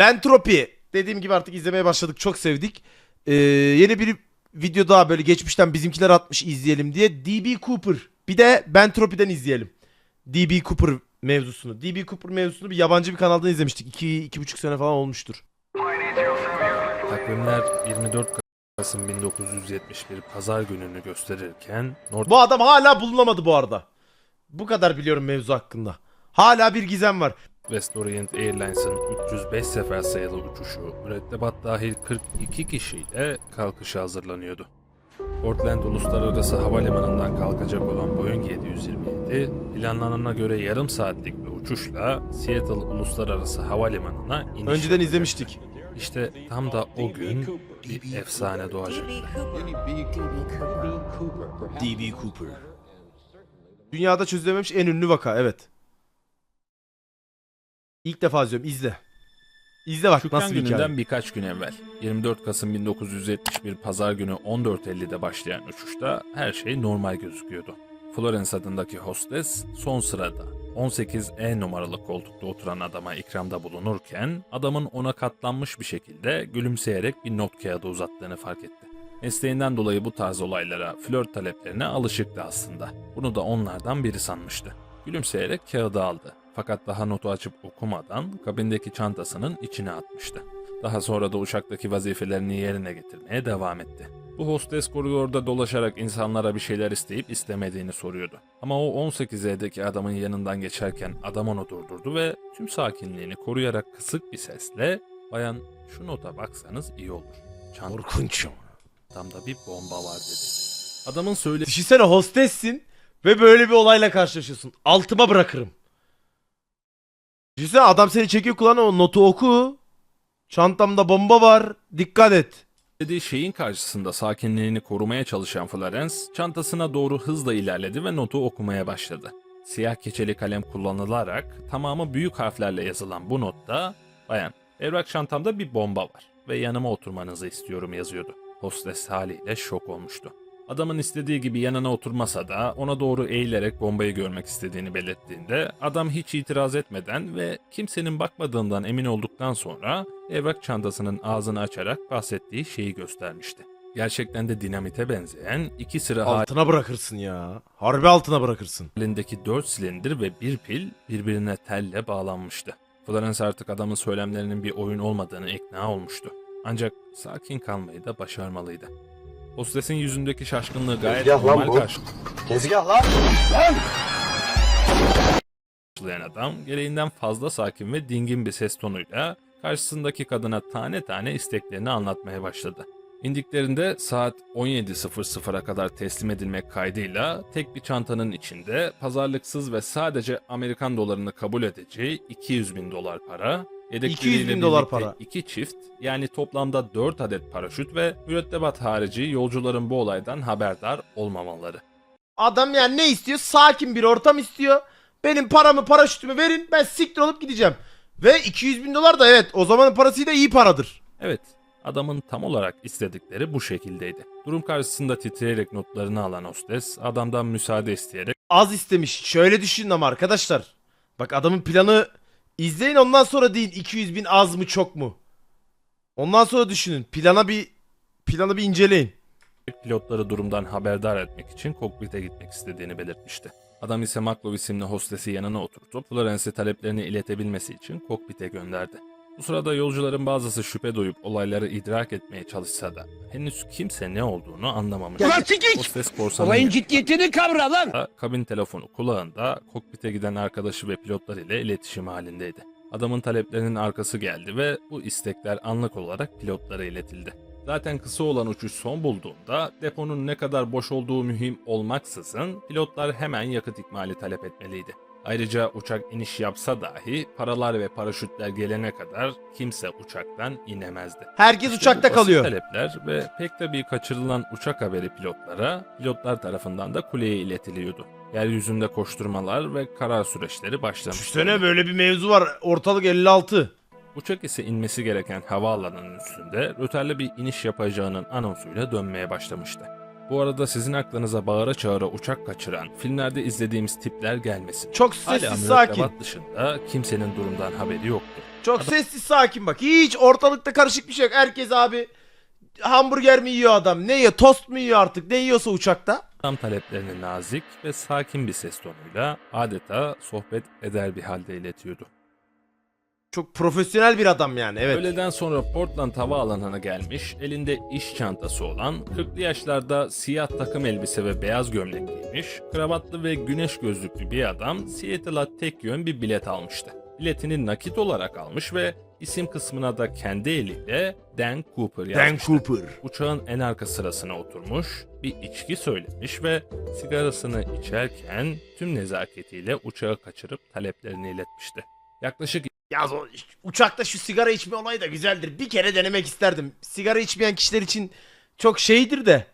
Bentropi. Dediğim gibi artık izlemeye başladık. Çok sevdik. Ee, yeni bir video daha böyle geçmişten bizimkiler atmış izleyelim diye. DB Cooper. Bir de Bentropi'den izleyelim. DB Cooper mevzusunu. DB Cooper mevzusunu bir yabancı bir kanaldan izlemiştik. 2 iki, buçuk sene falan olmuştur. Takvimler 24 Kasım 1971 Pazar gününü gösterirken Bu adam hala bulunamadı bu arada. Bu kadar biliyorum mevzu hakkında. Hala bir gizem var. Northwest Orient Airlines'ın 305 sefer sayılı uçuşu mürettebat dahil 42 kişiyle kalkışa hazırlanıyordu. Portland Uluslararası Havalimanı'ndan kalkacak olan Boeing 727, planlanana göre yarım saatlik bir uçuşla Seattle Uluslararası Havalimanı'na iniş Önceden izlemiştik. İşte tam da o gün bir efsane doğacaktı. DB Cooper. Dünyada çözülememiş en ünlü vaka evet. İlk defa izliyorum izle. İzle bak Şükran nasıl bir gününden hikaye. birkaç gün evvel 24 Kasım 1971 Pazar günü 14.50'de başlayan uçuşta her şey normal gözüküyordu. Florence adındaki hostes son sırada 18E numaralı koltukta oturan adama ikramda bulunurken adamın ona katlanmış bir şekilde gülümseyerek bir not kağıdı uzattığını fark etti. Mesleğinden dolayı bu tarz olaylara, flört taleplerine alışıktı aslında. Bunu da onlardan biri sanmıştı. Gülümseyerek kağıdı aldı. Fakat daha notu açıp okumadan kabindeki çantasının içine atmıştı. Daha sonra da uçaktaki vazifelerini yerine getirmeye devam etti. Bu hostes koridorda dolaşarak insanlara bir şeyler isteyip istemediğini soruyordu. Ama o 18E'deki adamın yanından geçerken adam onu durdurdu ve tüm sakinliğini koruyarak kısık bir sesle ''Bayan şu nota baksanız iyi olur. Korkunç. Çantamda bir bomba var.'' dedi. Adamın söylediği Düşünsene hostessin ve böyle bir olayla karşılaşıyorsun. Altıma bırakırım. Düşünsene adam seni çekiyor kulağına o notu oku. Çantamda bomba var. Dikkat et. dediği şeyin karşısında sakinliğini korumaya çalışan Florence, çantasına doğru hızla ilerledi ve notu okumaya başladı. Siyah keçeli kalem kullanılarak tamamı büyük harflerle yazılan bu notta, ''Bayan, evrak çantamda bir bomba var ve yanıma oturmanızı istiyorum.'' yazıyordu. Hostes haliyle şok olmuştu. Adamın istediği gibi yanına oturmasa da ona doğru eğilerek bombayı görmek istediğini belirttiğinde adam hiç itiraz etmeden ve kimsenin bakmadığından emin olduktan sonra evrak çantasının ağzını açarak bahsettiği şeyi göstermişti. Gerçekten de dinamite benzeyen iki sıra Altına bırakırsın ya. Harbi altına bırakırsın. halindeki dört silindir ve bir pil birbirine telle bağlanmıştı. Florence artık adamın söylemlerinin bir oyun olmadığını ikna olmuştu. Ancak sakin kalmayı da başarmalıydı. Hostesin yüzündeki şaşkınlığı gayet Tezgah lan normal bu. karşıladı. Tezgah lan. karşılayan adam gereğinden fazla sakin ve dingin bir ses tonuyla karşısındaki kadına tane tane isteklerini anlatmaya başladı. İndiklerinde saat 17.00'a kadar teslim edilmek kaydıyla tek bir çantanın içinde pazarlıksız ve sadece Amerikan dolarını kabul edeceği 200 bin dolar para, 200 bin dolar para. iki çift yani toplamda 4 adet paraşüt ve mürettebat harici yolcuların bu olaydan haberdar olmamaları. Adam yani ne istiyor? Sakin bir ortam istiyor. Benim paramı paraşütümü verin ben siktir olup gideceğim. Ve 200 bin dolar da evet o zamanın parasıyla iyi paradır. Evet, adamın tam olarak istedikleri bu şekildeydi. Durum karşısında titreyerek notlarını alan hostes adamdan müsaade isteyerek Az istemiş. Şöyle düşünün ama arkadaşlar. Bak adamın planı izleyin ondan sonra deyin 200 bin az mı çok mu? Ondan sonra düşünün. Plana bir planı bir inceleyin. pilotları durumdan haberdar etmek için kokpite gitmek istediğini belirtmişti. Adam ise Maklov isimli hostesi yanına oturtup Florence'e taleplerini iletebilmesi için kokpite gönderdi. Bu sırada yolcuların bazısı şüphe duyup olayları idrak etmeye çalışsa da henüz kimse ne olduğunu anlamamıştı. Ulan sikik! Hostes korsanın Olayın ciddiyetini kavra lan! Kabin telefonu kulağında kokpite giden arkadaşı ve pilotlar ile iletişim halindeydi. Adamın taleplerinin arkası geldi ve bu istekler anlık olarak pilotlara iletildi. Zaten kısa olan uçuş son bulduğunda deponun ne kadar boş olduğu mühim olmaksızın pilotlar hemen yakıt ikmali talep etmeliydi. Ayrıca uçak iniş yapsa dahi paralar ve paraşütler gelene kadar kimse uçaktan inemezdi. Herkes İşte uçakta kalıyor. talepler ve pek tabii kaçırılan uçak haberi pilotlara, pilotlar tarafından da kuleye iletiliyordu. Yeryüzünde koşturmalar ve karar süreçleri başlamıştı. Düşünsene böyle bir mevzu var. Ortalık 56. Uçak ise inmesi gereken havaalanının üstünde rötarlı bir iniş yapacağının anonsuyla dönmeye başlamıştı. Bu arada sizin aklınıza bağıra çağıra uçak kaçıran, filmlerde izlediğimiz tipler gelmesin. Çok sessiz sakin. dışında kimsenin durumdan haberi yoktu. Çok sessiz sakin bak. Hiç ortalıkta karışık bir şey yok. Herkes abi hamburger mi yiyor adam? Ne yiyor? Tost mu yiyor artık? Ne yiyorsa uçakta. Tam taleplerini nazik ve sakin bir ses tonuyla adeta sohbet eder bir halde iletiyordu. Çok profesyonel bir adam yani. Evet. Öğleden sonra Portland havaalanına gelmiş, elinde iş çantası olan, 40'lı yaşlarda siyah takım elbise ve beyaz gömlek giymiş, kravatlı ve güneş gözlüklü bir adam Seattle'a tek yön bir bilet almıştı. Biletini nakit olarak almış ve isim kısmına da kendi eliyle Dan Cooper yazmıştı. Cooper. Uçağın en arka sırasına oturmuş, bir içki söylemiş ve sigarasını içerken tüm nezaketiyle uçağı kaçırıp taleplerini iletmişti. Yaklaşık Ya o- uçakta şu sigara içme olayı da güzeldir. Bir kere denemek isterdim. Sigara içmeyen kişiler için çok şeydir de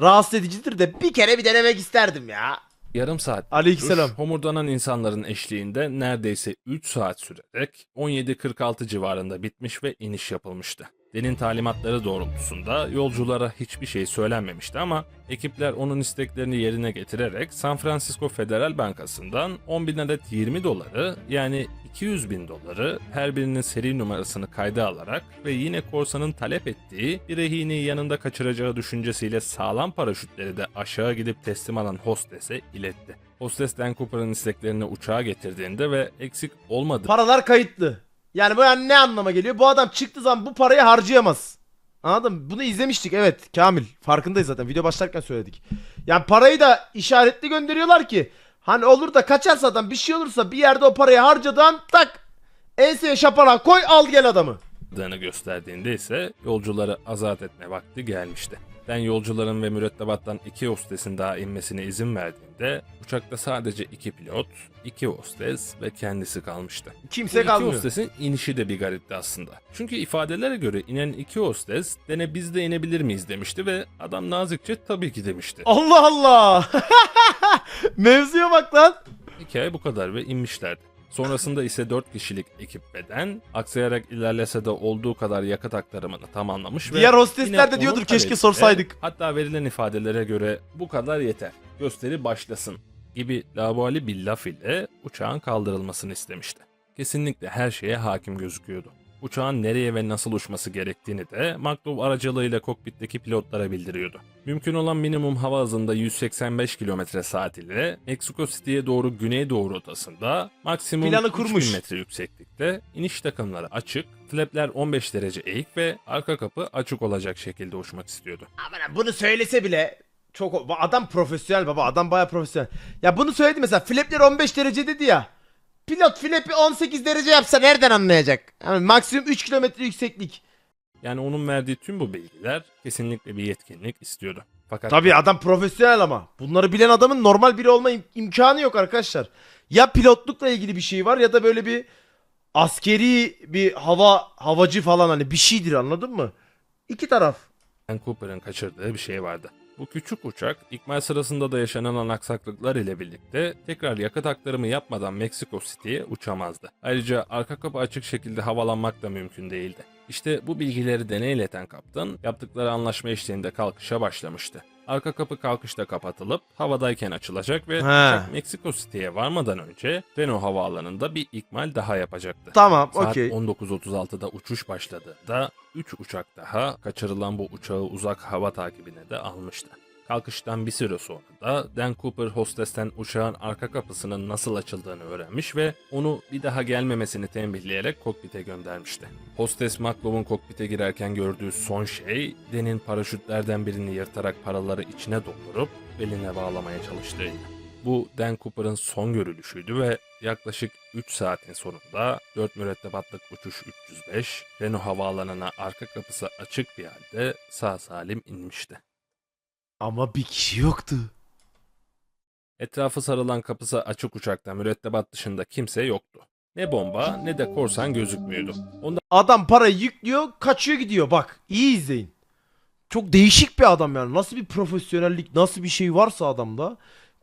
rahatsız edicidir de bir kere bir denemek isterdim ya. yarım saat Aleykümselam. homurdanan insanların eşliğinde neredeyse 3 saat sürerek 17.46 civarında bitmiş ve iniş yapılmıştı. Den'in talimatları doğrultusunda yolculara hiçbir şey söylenmemişti ama ekipler onun isteklerini yerine getirerek San Francisco Federal Bankası'ndan 10 bin adet 20 doları yani 200 bin doları her birinin seri numarasını kayda alarak ve yine korsanın talep ettiği bir rehineyi yanında kaçıracağı düşüncesiyle sağlam paraşütleri de aşağı gidip teslim alan hostese iletti. Hostes Dan Cooper'ın isteklerini uçağa getirdiğinde ve eksik olmadığı Paralar kayıtlı. Yani bu yani ne anlama geliyor? Bu adam çıktığı zaman bu parayı harcayamaz. Anladın? Bunu izlemiştik evet Kamil. Farkındayız zaten. Video başlarken söyledik. Yani parayı da işaretli gönderiyorlar ki hani olur da kaçarsa adam bir şey olursa bir yerde o parayı harcadan tak enseye şapala koy al gel adamı. yaptığını gösterdiğinde ise yolcuları azat etme vakti gelmişti. Ben yolcuların ve mürettebattan iki hostesin daha inmesine izin verdiğinde uçakta sadece iki pilot, iki hostes ve kendisi kalmıştı. Bu Kimse iki kalmıyor. hostesin inişi de bir garipti aslında. Çünkü ifadelere göre inen iki hostes dene biz de inebilir miyiz demişti ve adam nazikçe tabii ki demişti. Allah Allah. Mevzuya bak lan. Hikaye bu kadar ve inmişlerdi. Sonrasında ise 4 kişilik ekip beden aksayarak ilerlese de olduğu kadar yakıt aktarımını tamamlamış ve Diğer hostesler yine de diyordur, "Keşke sorsaydık." Hatta verilen ifadelere göre bu kadar yeter. Gösteri başlasın gibi labali bir laf ile uçağın kaldırılmasını istemişti. Kesinlikle her şeye hakim gözüküyordu. Uçağın nereye ve nasıl uçması gerektiğini de McLov aracılığıyla kokpitteki pilotlara bildiriyordu. Mümkün olan minimum hava hızında 185 km saat ile Mexico City'ye doğru güneydoğu rotasında maksimum Planı 3000 kurmuş. metre yükseklikte iniş takımları açık, flapler 15 derece eğik ve arka kapı açık olacak şekilde uçmak istiyordu. Aman bunu söylese bile çok adam profesyonel baba adam baya profesyonel. Ya bunu söyledi mesela flapler 15 derece dedi ya. Pilot flapi 18 derece yapsa nereden anlayacak? Yani maksimum 3 kilometre yükseklik. Yani onun verdiği tüm bu bilgiler kesinlikle bir yetkinlik istiyordu. Fakat Tabii adam profesyonel ama. Bunları bilen adamın normal biri olma im- imkanı yok arkadaşlar. Ya pilotlukla ilgili bir şey var ya da böyle bir askeri bir hava havacı falan hani bir şeydir anladın mı? İki taraf. Dan Cooper'ın kaçırdığı bir şey vardı. Bu küçük uçak ikmal sırasında da yaşanan aksaklıklar ile birlikte tekrar yakıt aktarımı yapmadan Meksiko City'ye uçamazdı. Ayrıca arka kapı açık şekilde havalanmak da mümkün değildi. İşte bu bilgileri dene ileten kaptan yaptıkları anlaşma eşliğinde kalkışa başlamıştı. Arka kapı kalkışta kapatılıp havadayken açılacak ve He. uçak Meksiko City'ye varmadan önce Reno havaalanında bir ikmal daha yapacaktı. Tamam Saat okey. 19.36'da uçuş başladığında 3 uçak daha kaçırılan bu uçağı uzak hava takibine de almıştı. Kalkıştan bir süre sonra da Dan Cooper hostesten uçağın arka kapısının nasıl açıldığını öğrenmiş ve onu bir daha gelmemesini tembihleyerek kokpite göndermişti. Hostes McLov'un kokpite girerken gördüğü son şey Dan'in paraşütlerden birini yırtarak paraları içine doldurup beline bağlamaya çalıştığıydı. Bu Dan Cooper'ın son görülüşüydü ve yaklaşık 3 saatin sonunda 4 mürettebatlık uçuş 305 Reno havaalanına arka kapısı açık bir halde sağ salim inmişti. Ama bir kişi yoktu. Etrafı sarılan kapısı açık uçakta mürettebat dışında kimse yoktu. Ne bomba ne de korsan gözükmüyordu. Ondan Adam parayı yüklüyor, kaçıyor gidiyor. Bak, iyi izleyin. Çok değişik bir adam yani. Nasıl bir profesyonellik, nasıl bir şey varsa adamda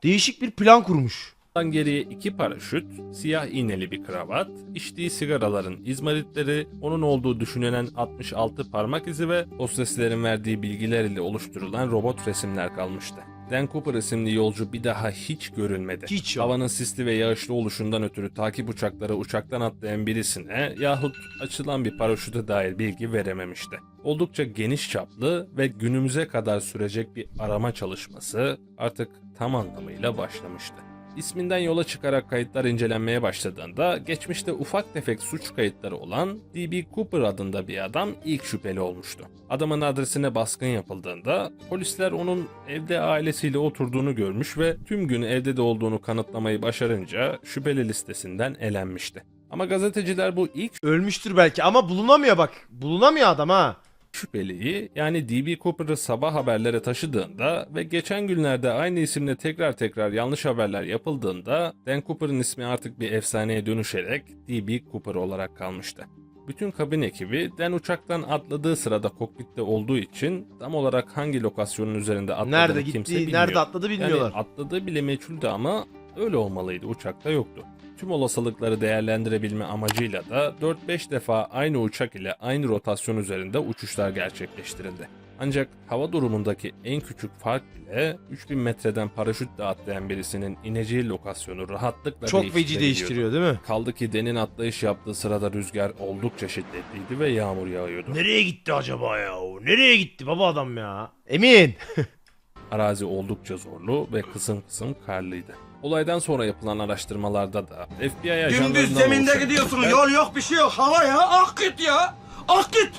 değişik bir plan kurmuş. Dan geriye iki paraşüt, siyah iğneli bir kravat, içtiği sigaraların izmaritleri, onun olduğu düşünülen 66 parmak izi ve hosteslerin verdiği bilgiler ile oluşturulan robot resimler kalmıştı. Dan Cooper isimli yolcu bir daha hiç görülmedi. Hiç yok. Havanın sisli ve yağışlı oluşundan ötürü takip uçakları uçaktan atlayan birisine yahut açılan bir paraşüte dair bilgi verememişti. Oldukça geniş çaplı ve günümüze kadar sürecek bir arama çalışması artık tam anlamıyla başlamıştı. İsminden yola çıkarak kayıtlar incelenmeye başladığında geçmişte ufak tefek suç kayıtları olan D.B. Cooper adında bir adam ilk şüpheli olmuştu. Adamın adresine baskın yapıldığında polisler onun evde ailesiyle oturduğunu görmüş ve tüm gün evde de olduğunu kanıtlamayı başarınca şüpheli listesinden elenmişti. Ama gazeteciler bu ilk Ölmüştür belki ama bulunamıyor bak. Bulunamıyor adam ha. Şüpheliyi yani D.B. Cooper'ı sabah haberlere taşıdığında ve geçen günlerde aynı isimle tekrar tekrar yanlış haberler yapıldığında Dan Cooper'ın ismi artık bir efsaneye dönüşerek D.B. Cooper olarak kalmıştı. Bütün kabin ekibi Dan uçaktan atladığı sırada kokpitte olduğu için tam olarak hangi lokasyonun üzerinde atladığını Nerede kimse gitti, bilmiyor. nerede atladı bilmiyorlar. Yani atladığı bile meçhuldü ama öyle olmalıydı uçakta yoktu. Tüm olasılıkları değerlendirebilme amacıyla da 4-5 defa aynı uçak ile aynı rotasyon üzerinde uçuşlar gerçekleştirildi. Ancak hava durumundaki en küçük fark bile 3000 metreden paraşütle atlayan birisinin ineceği lokasyonu rahatlıkla Çok feci değiştirebiliyordu. değiştiriyor değil mi? Kaldı ki Den'in atlayış yaptığı sırada rüzgar oldukça şiddetliydi ve yağmur yağıyordu. Nereye gitti acaba ya? o? Nereye gitti baba adam ya? Emin. Arazi oldukça zorlu ve kısım kısım karlıydı. Olaydan sonra yapılan araştırmalarda da FBI ajanlarından Dümdüz zeminde oluşan gidiyorsun. Yol yok bir şey yok. Hava ya. Ak git ya. Ak git.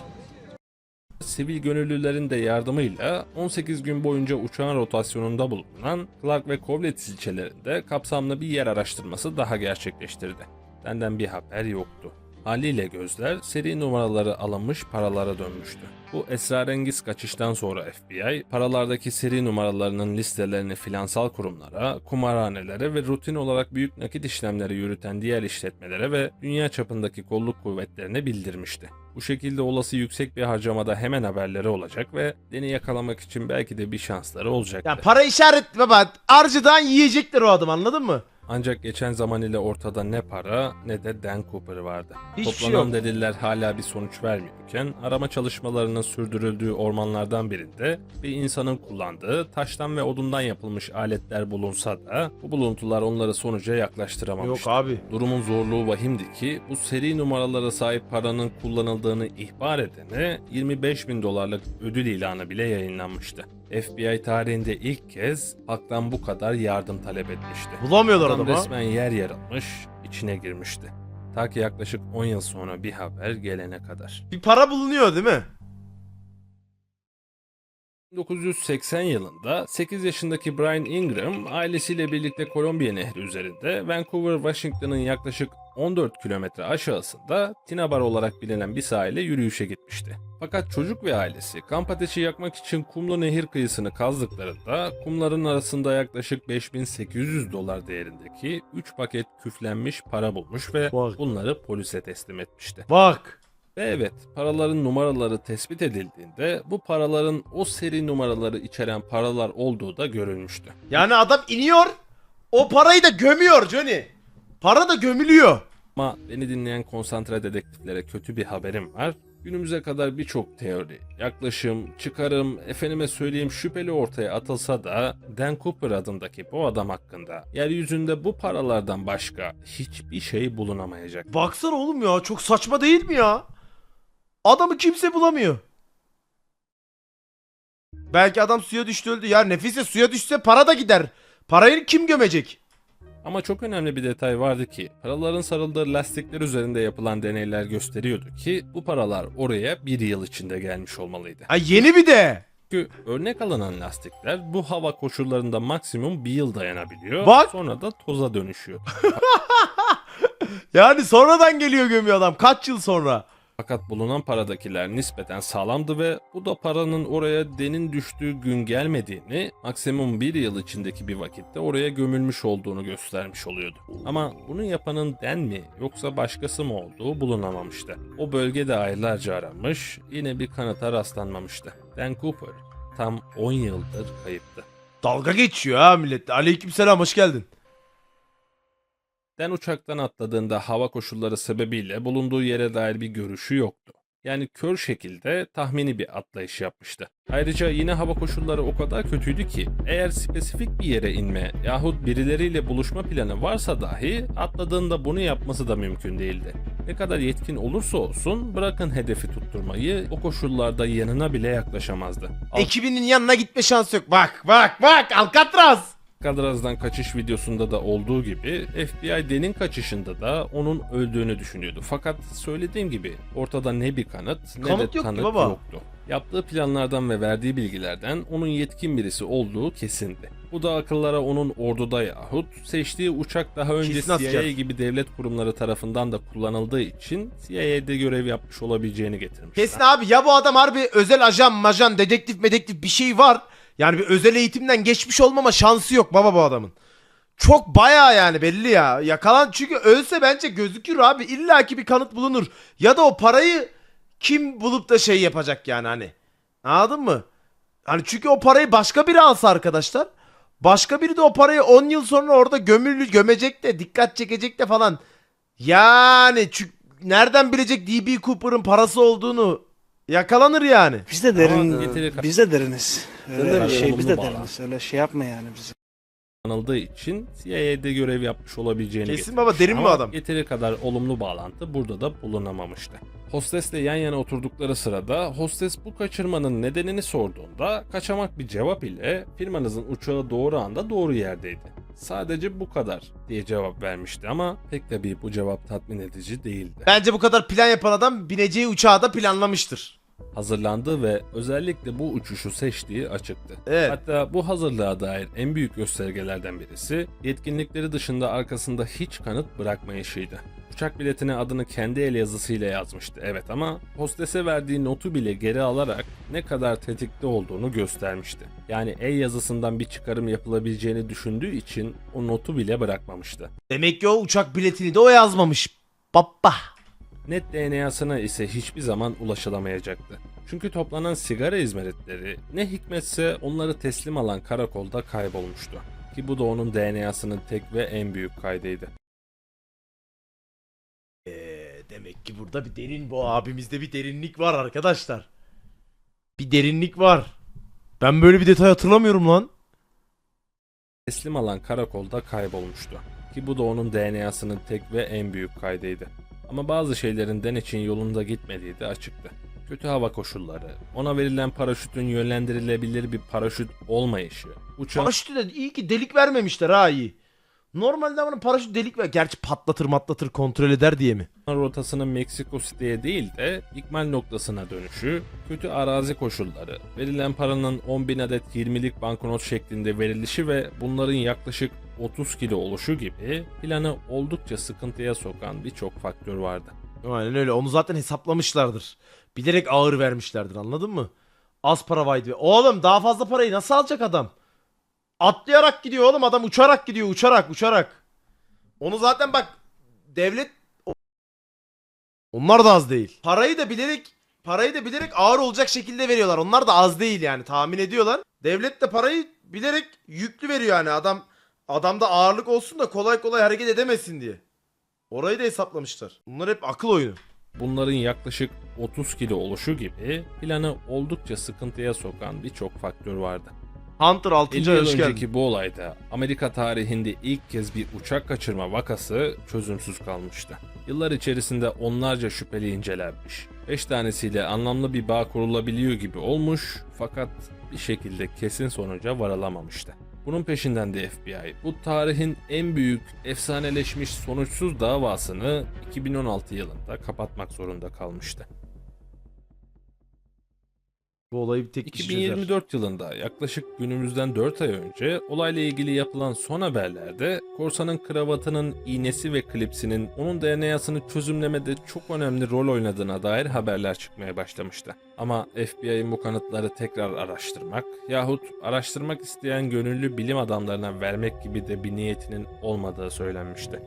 sivil gönüllülerin de yardımıyla 18 gün boyunca uçağın rotasyonunda bulunan Clark ve Cowlitz ilçelerinde kapsamlı bir yer araştırması daha gerçekleştirdi. Benden bir haber yoktu. Haliyle gözler seri numaraları alınmış paralara dönmüştü. Bu esrarengiz kaçıştan sonra FBI, paralardaki seri numaralarının listelerini finansal kurumlara, kumarhanelere ve rutin olarak büyük nakit işlemleri yürüten diğer işletmelere ve dünya çapındaki kolluk kuvvetlerine bildirmişti. Bu şekilde olası yüksek bir harcamada hemen haberleri olacak ve Den'i yakalamak için belki de bir şansları olacaktı. Ya para işaret baba. Harcıdan yiyecekler o adam anladın mı? Ancak geçen zaman ile ortada ne para ne de Dan Cooper vardı. Hiçbir şey Toplanan yok. deliller hala bir sonuç vermiyorken arama çalışmalarının sürdürüldüğü ormanlardan birinde bir insanın kullandığı taştan ve odundan yapılmış aletler bulunsa da bu buluntular onları sonuca yaklaştıramamıştı. Yok abi. Durumun zorluğu vahimdi ki bu seri numaralara sahip paranın kullanıldığını ihbar edene 25 bin dolarlık ödül ilanı bile yayınlanmıştı. FBI tarihinde ilk kez halktan bu kadar yardım talep etmişti. Bulamıyorlar Adam adamı. resmen yer yarılmış, içine girmişti. Ta ki yaklaşık 10 yıl sonra bir haber gelene kadar. Bir para bulunuyor değil mi? 1980 yılında 8 yaşındaki Brian Ingram ailesiyle birlikte Kolombiya Nehri üzerinde Vancouver, Washington'ın yaklaşık 14 kilometre aşağısında Tinabar olarak bilinen bir sahile yürüyüşe gitmişti. Fakat çocuk ve ailesi kamp ateşi yakmak için kumlu nehir kıyısını kazdıklarında kumların arasında yaklaşık 5800 dolar değerindeki 3 paket küflenmiş para bulmuş ve Vay. bunları polise teslim etmişti. Bak. Ve evet, paraların numaraları tespit edildiğinde bu paraların o seri numaraları içeren paralar olduğu da görülmüştü. Yani adam iniyor. O parayı da gömüyor Johnny. Para da gömülüyor. Ama beni dinleyen konsantre dedektiflere kötü bir haberim var. Günümüze kadar birçok teori, yaklaşım, çıkarım, efendime söyleyeyim şüpheli ortaya atılsa da Dan Cooper adındaki bu adam hakkında yeryüzünde bu paralardan başka hiçbir şey bulunamayacak. Baksana oğlum ya çok saçma değil mi ya? Adamı kimse bulamıyor. Belki adam suya düştü öldü. Ya nefise suya düşse para da gider. Parayı kim gömecek? Ama çok önemli bir detay vardı ki paraların sarıldığı lastikler üzerinde yapılan deneyler gösteriyordu ki bu paralar oraya bir yıl içinde gelmiş olmalıydı. Ha yeni bir de. Çünkü örnek alınan lastikler bu hava koşullarında maksimum bir yıl dayanabiliyor. Bak! Sonra da toza dönüşüyor. Yani sonradan geliyor gömüyor adam. Kaç yıl sonra? Fakat bulunan paradakiler nispeten sağlamdı ve bu da paranın oraya denin düştüğü gün gelmediğini, maksimum bir yıl içindeki bir vakitte oraya gömülmüş olduğunu göstermiş oluyordu. Ama bunu yapanın den mi yoksa başkası mı olduğu bulunamamıştı. O bölgede aylarca aranmış, yine bir kanıta rastlanmamıştı. Dan Cooper tam 10 yıldır kayıptı. Dalga geçiyor ha millet. Aleykümselam hoş geldin. Dan uçaktan atladığında hava koşulları sebebiyle bulunduğu yere dair bir görüşü yoktu. Yani kör şekilde tahmini bir atlayış yapmıştı. Ayrıca yine hava koşulları o kadar kötüydü ki eğer spesifik bir yere inme yahut birileriyle buluşma planı varsa dahi atladığında bunu yapması da mümkün değildi. Ne kadar yetkin olursa olsun bırakın hedefi tutturmayı o koşullarda yanına bile yaklaşamazdı. Ekibinin yanına gitme şansı yok. Bak bak bak Alcatraz. Alcatraz'dan kaçış videosunda da olduğu gibi FBI Den'in kaçışında da onun öldüğünü düşünüyordu. Fakat söylediğim gibi ortada ne bir kanıt ne Kanıt de yoktu tanık baba. yoktu. Yaptığı planlardan ve verdiği bilgilerden onun yetkin birisi olduğu kesindi. Bu da akıllara onun orduda yahut seçtiği uçak daha önce Kesin CIA asker. gibi devlet kurumları tarafından da kullanıldığı için CIA'de görev yapmış olabileceğini getirmiş. Kesin abi ya bu adam harbi özel ajan majan dedektif medektif bir şey var. Yani bir özel eğitimden geçmiş olmama şansı yok baba bu adamın. Çok bayağı yani belli ya. Yakalan çünkü ölse bence gözükür abi. İlla ki bir kanıt bulunur. Ya da o parayı kim bulup da şey yapacak yani hani. Anladın mı? Hani çünkü o parayı başka biri alsa arkadaşlar. Başka biri de o parayı 10 yıl sonra orada gömülü gömecek de dikkat çekecek de falan. Yani çünkü nereden bilecek DB Cooper'ın parası olduğunu yakalanır yani. Biz de derin, biz de deriniz. Öyle de bir şey, biz de deriniz. Öyle şey yapma yani bizi. kullanıldığı için CIA'de görev yapmış olabileceğini Kesin baba, derin mi Ama adam? Yeteri kadar olumlu bağlantı burada da bulunamamıştı. Hostesle yan yana oturdukları sırada hostes bu kaçırmanın nedenini sorduğunda kaçamak bir cevap ile firmanızın uçağı doğru anda doğru yerdeydi. Sadece bu kadar diye cevap vermişti ama pek tabii bu cevap tatmin edici değildi. Bence bu kadar plan yapan adam bineceği uçağı da planlamıştır. Hazırlandığı ve özellikle bu uçuşu seçtiği açıktı. Evet. Hatta bu hazırlığa dair en büyük göstergelerden birisi yetkinlikleri dışında arkasında hiç kanıt bırakmayışıydı. Uçak biletine adını kendi el yazısıyla yazmıştı evet ama hostese verdiği notu bile geri alarak ne kadar tetikte olduğunu göstermişti. Yani el yazısından bir çıkarım yapılabileceğini düşündüğü için o notu bile bırakmamıştı. Demek ki o uçak biletini de o yazmamış. Baba. Net DNA'sına ise hiçbir zaman ulaşılamayacaktı. Çünkü toplanan sigara izmaritleri ne hikmetse onları teslim alan karakolda kaybolmuştu. Ki bu da onun DNA'sının tek ve en büyük kaydıydı. Ee, demek ki burada bir derin bu abimizde bir derinlik var arkadaşlar. Bir derinlik var. Ben böyle bir detay hatırlamıyorum lan. Teslim alan karakolda kaybolmuştu. Ki bu da onun DNA'sının tek ve en büyük kaydıydı. Ama bazı şeylerin Den için yolunda gitmediği de açıktı. Kötü hava koşulları, ona verilen paraşütün yönlendirilebilir bir paraşüt olmayışı, uçağın Paraşütü de iyi ki delik vermemişler ha iyi. Normalde ama paraşüt delik ver. Gerçi patlatır matlatır kontrol eder diye mi? rotasının Meksiko City'ye değil de ikmal noktasına dönüşü, kötü arazi koşulları, verilen paranın 10 bin adet 20'lik banknot şeklinde verilişi ve bunların yaklaşık 30 kilo oluşu gibi planı oldukça sıkıntıya sokan birçok faktör vardı. Aynen öyle. Onu zaten hesaplamışlardır. Bilerek ağır vermişlerdir anladın mı? Az para vaydı. Oğlum daha fazla parayı nasıl alacak adam? Atlayarak gidiyor oğlum adam uçarak gidiyor uçarak uçarak. Onu zaten bak devlet onlar da az değil. Parayı da bilerek parayı da bilerek ağır olacak şekilde veriyorlar. Onlar da az değil yani tahmin ediyorlar. Devlet de parayı bilerek yüklü veriyor yani adam adamda ağırlık olsun da kolay kolay hareket edemesin diye. Orayı da hesaplamışlar. Bunlar hep akıl oyunu. Bunların yaklaşık 30 kilo oluşu gibi planı oldukça sıkıntıya sokan birçok faktör vardı. Hunter 6. 50 ay yıl önceki bu olayda Amerika tarihinde ilk kez bir uçak kaçırma vakası çözümsüz kalmıştı. Yıllar içerisinde onlarca şüpheli incelenmiş. 5 tanesiyle anlamlı bir bağ kurulabiliyor gibi olmuş fakat bir şekilde kesin sonuca varılamamıştı. Bunun peşinden de FBI bu tarihin en büyük efsaneleşmiş sonuçsuz davasını 2016 yılında kapatmak zorunda kalmıştı. Bu olayı bir tek kişi çözer. 2024 yılında yaklaşık günümüzden 4 ay önce olayla ilgili yapılan son haberlerde korsanın kravatının iğnesi ve klipsinin onun DNA'sını çözümlemede çok önemli rol oynadığına dair haberler çıkmaya başlamıştı. Ama FBI'nin bu kanıtları tekrar araştırmak yahut araştırmak isteyen gönüllü bilim adamlarına vermek gibi de bir niyetinin olmadığı söylenmişti.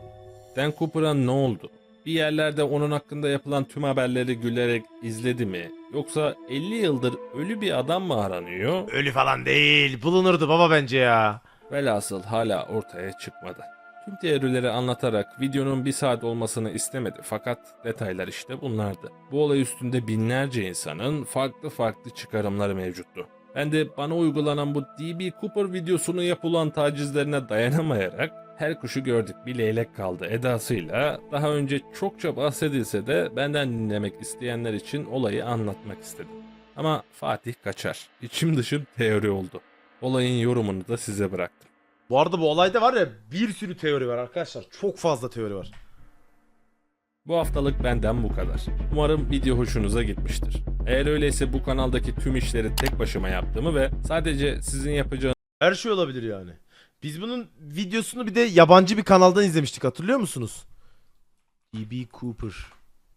Dan Cooper'a ne oldu? Bir yerlerde onun hakkında yapılan tüm haberleri gülerek izledi mi? Yoksa 50 yıldır ölü bir adam mı aranıyor? Ölü falan değil. Bulunurdu baba bence ya. Velhasıl hala ortaya çıkmadı. Tüm teorileri anlatarak videonun bir saat olmasını istemedi fakat detaylar işte bunlardı. Bu olay üstünde binlerce insanın farklı farklı çıkarımları mevcuttu. Ben de bana uygulanan bu DB Cooper videosunu yapılan tacizlerine dayanamayarak her kuşu gördük bir leylek kaldı edasıyla daha önce çokça bahsedilse de benden dinlemek isteyenler için olayı anlatmak istedim. Ama Fatih kaçar. İçim dışım teori oldu. Olayın yorumunu da size bıraktım. Bu arada bu olayda var ya bir sürü teori var arkadaşlar. Çok fazla teori var. Bu haftalık benden bu kadar. Umarım video hoşunuza gitmiştir. Eğer öyleyse bu kanaldaki tüm işleri tek başıma yaptığımı ve sadece sizin yapacağınız Her şey olabilir yani. Biz bunun videosunu bir de yabancı bir kanaldan izlemiştik hatırlıyor musunuz? DB Cooper.